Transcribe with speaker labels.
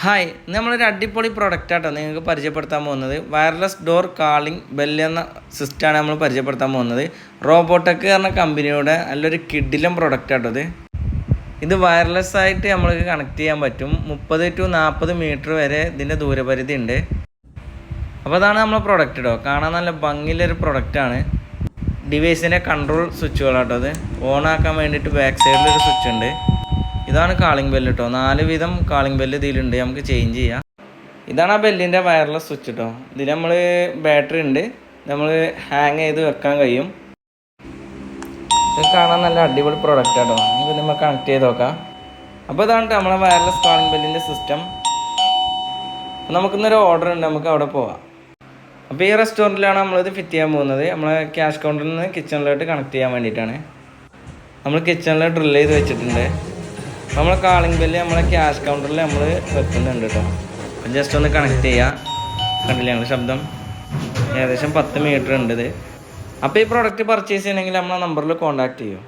Speaker 1: Hi നമ്മളൊരു അടിപൊളി product ആട്ടോ നിങ്ങൾക്ക് പരിചയപ്പെടുത്താൻ പോകുന്നത്. വയർലെസ് ഡോർ കാളിംഗ് ബെല്ല് എന്ന സിസ്റ്റമാണ് നമ്മൾ പരിചയപ്പെടുത്താൻ പോകുന്നത്. റോബോട്ടക് എന്ന കമ്പനിയുടെ നല്ലൊരു കിഡിലും പ്രൊഡക്റ്റ് ആട്ടോ ഇത്. ഇത് വയർലെസ് ആയിട്ട് നമ്മൾക്ക് കണക്ട് ചെയ്യാൻ പറ്റും. മുപ്പത് ടു നാൽപ്പത് മീറ്റർ വരെ ഇതിന്റെ ദൂരപരിധി ഉണ്ട്. അപ്പോൾ അതാണ് നമ്മളെ പ്രൊഡക്റ്റ് കേട്ടോ കാണാൻ നല്ല ഭംഗിയിലൊരു പ്രൊഡക്റ്റാണ് ഡിവൈസിന്റെ കൺട്രോൾ സ്വിച്ചുകളാട്ടോ അത് ഓൺ ആക്കാൻ വേണ്ടിയിട്ട് ബാക്ക് സൈഡിലൊരു സ്വിച്ച് ഉണ്ട്. ഇതാണ് കാളിംഗ് ബെല്ല് കേട്ടോ നാല് വിധം കാളിംഗ് ബെല്ല് ഇതിലുണ്ട്. നമുക്ക് ചേഞ്ച് ചെയ്യാം. ഇതാണ് ആ ബെല്ലിന്റെ വയർലെസ് സ്വിച്ച് കേട്ടോ ഇതിൽ നമ്മൾ ബാറ്ററി ഉണ്ട്. നമ്മൾ ഹാങ് ചെയ്ത് വെക്കാൻ കഴിയും. ഇത് കാണാൻ നല്ല അടിപൊളി പ്രൊഡക്റ്റ് കേട്ടോ നമുക്ക് നമ്മൾ കണക്ട് ചെയ്ത് നോക്കാം. അപ്പോൾ ഇതാണ് നമ്മളെ വയർലെസ് കാളിംഗ് ബെല്ലിന്റെ സിസ്റ്റം നമുക്കിന്നൊരു ഓർഡർ ഉണ്ട്. നമുക്ക് അവിടെ പോവാം. അപ്പോൾ ഈ റെസ്റ്റോറന്റിലാണ് നമ്മളിത് ഫിറ്റ് ചെയ്യാൻ പോകുന്നത്. നമ്മളെ ക്യാഷ് കൗണ്ടറിൽ നിന്ന് കിച്ചണിലോട്ട് കണക്ട് ചെയ്യാൻ വേണ്ടിയിട്ടാണ്. നമ്മൾ കിച്ചണിൽ ഡ്രിൽ ചെയ്ത് വെച്ചിട്ടുണ്ട്. നമ്മളെ കാളിംഗ് ബെല്ല് നമ്മളെ ക്യാഷ് കൗണ്ടറിൽ നമ്മൾ വെക്കുന്നുണ്ട് കേട്ടോ ജസ്റ്റ് ഒന്ന് കണക്ട് ചെയ്യുക കണ്ടില്ല ഞങ്ങൾ ശബ്ദം? ഏകദേശം പത്ത് മീറ്റർ ഉണ്ട് ഇത്. അപ്പോൾ ഈ പ്രോഡക്റ്റ് പർച്ചേസ് ചെയ്യണമെങ്കിൽ നമ്മളെ നമ്പറിൽ കോൺടാക്ട് ചെയ്യും.